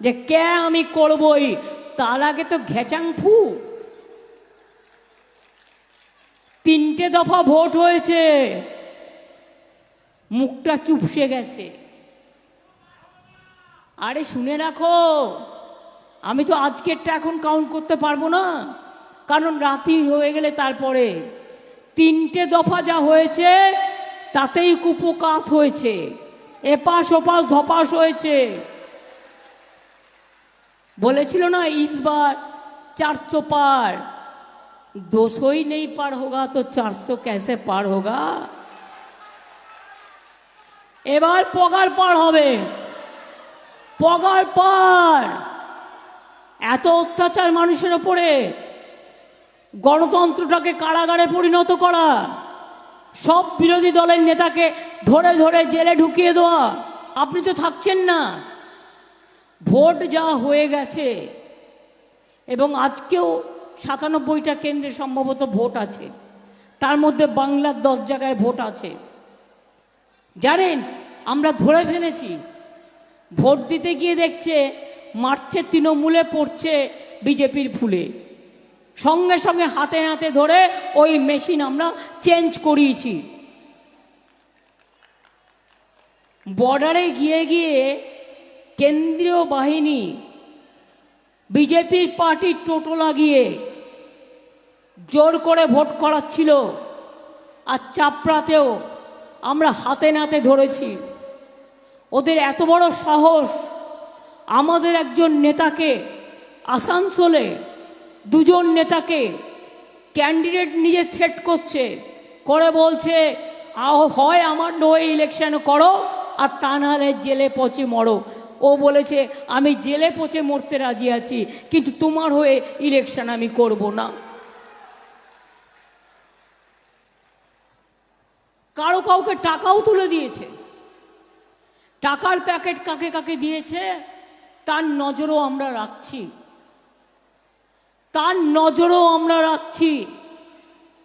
যে কে আমি করবই? তার আগে তো ঘেচাং ফু। তিনটে দফা ভোট হয়েছে। মুখটা চুপসে গেছে। আরে শুনে রাখো, আমি তো আজকেরটা এখন কাউন্ট করতে পারব না। কারণ রাতি হয়ে গেলে তারপরে। তিনটে দফা যা হয়েছে, তাতেই কুপকাত হয়েছে। এপাশ ওপাশ ধপাস হয়েছে। বলেছিল না इस बार चार सौ पार दो सौ ही नहीं पार होगा तो चार सौ कैसे पार होगा এবার পগার পার হবে পগার পার এত অত্যাচার মানুষের ওপরে গণতন্ত্রটাকে কারাগারে পরিণত করা সব বিরোধী দলের নেতাকে ধরে ধরে জেলে ঢুকিয়ে দেওয়া আপনি তো থাকছেন না ভোট যা হয়ে গেছে, এবং আজকেও সাতানব্বইটা কেন্দ্রে সম্ভবত ভোট আছে, তার মধ্যে বাংলার দশ জায়গায় ভোট আছে। জানেন, আমরা ধরে ফেলেছি, ভোট দিতে গিয়ে দেখছে, মারছে, তৃণমূলে পড়ছে বিজেপির ফুলে। সঙ্গে সঙ্গে হাতে হাতে ধরে ওই মেশিন আমরা চেঞ্জ করিয়েছি। বর্ডারে গিয়ে গিয়ে কেন্দ্রীয় বাহিনী, বিজেপির পার্টির টোটো লাগিয়ে জোর করে ভোট করাচ্ছিল আর চাপড়াতেও আমরা হাতে নাতে ধরেছি। ওদের এত বড় সাহস, আমাদের একজন নেতাকে, আসানসোলে দুজন নেতাকে ক্যান্ডিডেট নিজে থ্রেট করছে, করে বলছে হয় আমার নয় ইলেকশন করো আর তা নাহলে জেলে পচে মরো। ও বলেছে, আমি জেলে পচে মরতে রাজি আছি, কিন্তু তোমার হয়ে ইলেকশন আমি করব না। কারও কাউকে টাকাও তুলে দিয়েছে। টাকার প্যাকেট কাকে কাকে দিয়েছে, তার নজরও আমরা রাখছি। তার নজরও আমরা রাখছি।